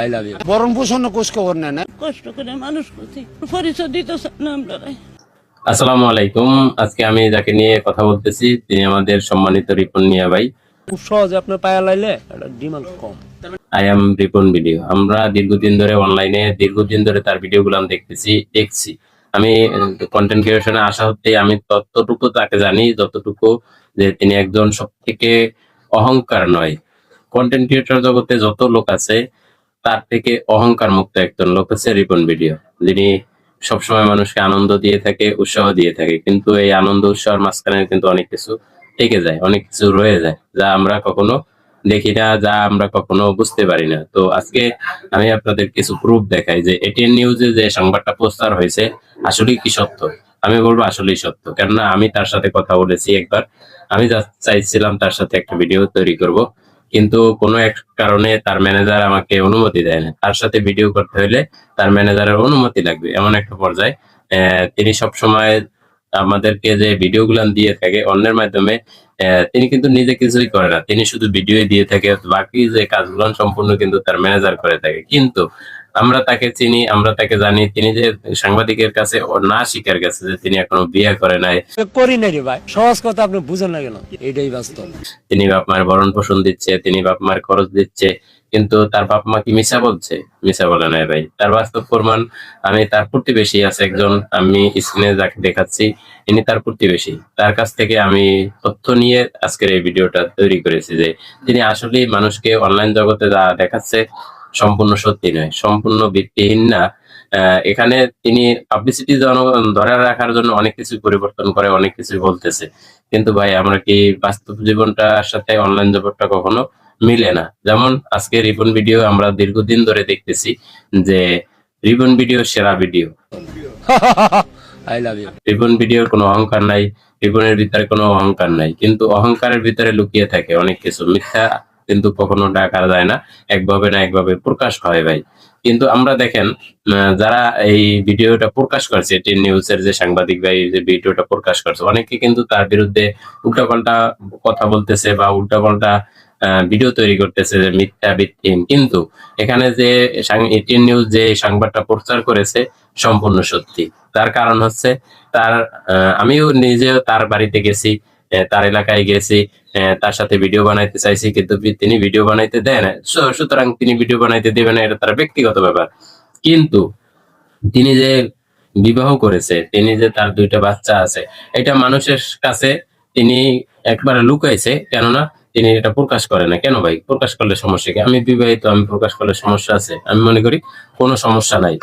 I love you বরণ পোষণ কোষ খবর নেন কষ্ট করে মানুষ করছি। পরিচয় দিতে চান না আমরা আসসালামু আলাইকুম। আজকে আমি যাকে নিয়ে কথা বলতেছি তিনি আমাদের সম্মানিত রিপন মিয়া ভাই। খুব সহজে আপনার পায়া লাইলে demand com. I am Ripon video. আমরা দীর্ঘদিন ধরে অনলাইনে দীর্ঘদিন ধরে তার ভিডিওগুলো আমি দেখতেছি দেখছি। আমি কন্টেন্ট ক্রিয়েশনে আসা হতে আমি ততটুকু তাকে জানি যতটুকু যে তিনি একজন সব থেকে অহংকার নয়। কন্টেন্ট ক্রিয়েটর জগতে যত লোক আছে, তার থেকে অহংকার মুক্ত একজন লোক হচ্ছে রিপন ভিডিও। যিনি সবসময় মানুষকে আনন্দ দিয়ে থাকে, উৎসাহ দিয়ে থাকে। কিন্তু এই আনন্দ, উৎসাহের মাঝখানে কিন্তু অনেক কিছু থেকে যায়, অনেক কিছু রয়ে যায়, যা আমরা কখনো দেখি না, যা আমরা কখনো বুঝতে পারি না। তো আজকে আমি আপনাদের কিছু প্রুফ দেখাই যে এটিএন নিউজে যে সংবাদটা প্রচার হয়েছে আসলে কি সত্য? আমি বলব আসলেই সত্য। কেননা আমি তার সাথে কথা বলেছি একবার। আমি চাইছিলাম তার সাথে একটা ভিডিও তৈরি করব। কিন্তু কোনো এক কারণে তার ম্যানেজার আমাকে অনুমতি দেয় না। তার সাথে ভিডিও করতে হলে তার ম্যানেজারের অনুমতি লাগবে, এমন একটা পর্যায়ে। তিনি সব সময় আমাদেরকে যে ভিডিও গুলান দিয়ে থাকে অন্যের মাধ্যমে তিনি কিন্তু নিজে কিছুই করে না। তিনি শুধু ভিডিও দিয়ে থাকে বাকি যে কাজগুলো সম্পূর্ণ কিন্তু তার ম্যানেজার করে থাকে। কিন্তু আমরা তাকে চিনি আমরা তাকে জানি তিনি যে সাংবাদিকের কাছে না স্বীকার গেছে যে তিনি এখনও বিয়ে করে নাই। করি নাই ভাই। সহজ কথা আপনি বুঝেন না কেন? এটাই বাস্তব। তিনি বাপ মায়ের ভরণ পোষণ দিচ্ছে তিনি বাপ মায়ের খরচ দিচ্ছে কিন্তু তার বাপ মা কি মিশা বলছে? মিশা বলে নাই ভাই। তার বাস্তব প্রমাণ, আমি তার প্রতিবেশী আছে একজন, আমি স্ক্রিনে যাকে দেখাচ্ছি, ইনি তার প্রতিবেশী তার কাছ থেকে আমি তথ্য নিয়ে আজকের এই ভিডিওটা তৈরি করেছি যে, তিনি আসলে মানুষকে অনলাইন জগতে যা দেখাচ্ছে সম্পূর্ণ সত্যি নয়, সম্পূর্ণ ভিত্তিহীন না। এখানে তিনি পাবলিসিটি ধরে রাখার জন্য অনেক কিছু পরিবর্তন করে, অনেক কিছু বলতেছে। কিন্তু ভাই, আমরা কি বাস্তব জীবনটার সাথে অনলাইন জগৎটা কখনো মিলে না। যেমন আজকে রিবন ভিডিও আমরা দীর্ঘদিন ধরে দেখতেছি যে রিবন ভিডিও সেরা video. I love you Ripon ভিডিওর কোনো অহংকার নাই রিবনের ভিতরে কোনো অহংকার নাই। কিন্তু অহংকারের ভিতরে লুকিয়ে থাকে অনেক কিছু। মিথ্যা কিন্তু কখনো ডাকা যায় না একভাবে না একভাবে প্রকাশ হয় ভাই। কিন্তু আমরা দেখেন যারা এই ভিডিওটা প্রকাশ করছে টি নিউজের যে সাংবাদিক ভাই যে ভিডিওটা প্রকাশ করছে অনেকে কিন্তু তার বিরুদ্ধে উল্টাপাল্টা কথা বলতেছে বা উল্টাপাল্টা ভিডিও তৈরি করতেছে যে মিথ্যা ভিত্তিহীন। কিন্তু এখানে যে এটিএন নিউজ যে সংবাদটা প্রচার করেছে সম্পূর্ণ সত্যি। তার কারণ হচ্ছে তার আমিও নিজেও তার বাড়িতে গেছি তার এলাকায় গেছি তার সাথে ভিডিও বানাইতে চাইছি, কিন্তু তিনি ভিডিও বানাইতে দেয় না। সুতরাং তিনি ভিডিও বানাইতে দেবে না, এটা তার ব্যক্তিগত ব্যাপার। কিন্তু তিনি যে বিবাহ করেছে, তিনি যে তার দুইটা বাচ্চা আছে, এটা মানুষের কাছে তিনি একবারে লুকাইছে, কেননা তিনি এটা প্রকাশ করে না। কেন ভাই? প্রকাশ করলে সমস্যা কি? আমি বিবাহিত, আমি প্রকাশ করলে সমস্যা আছে? আমি মনে করি কোনো সমস্যা নাই।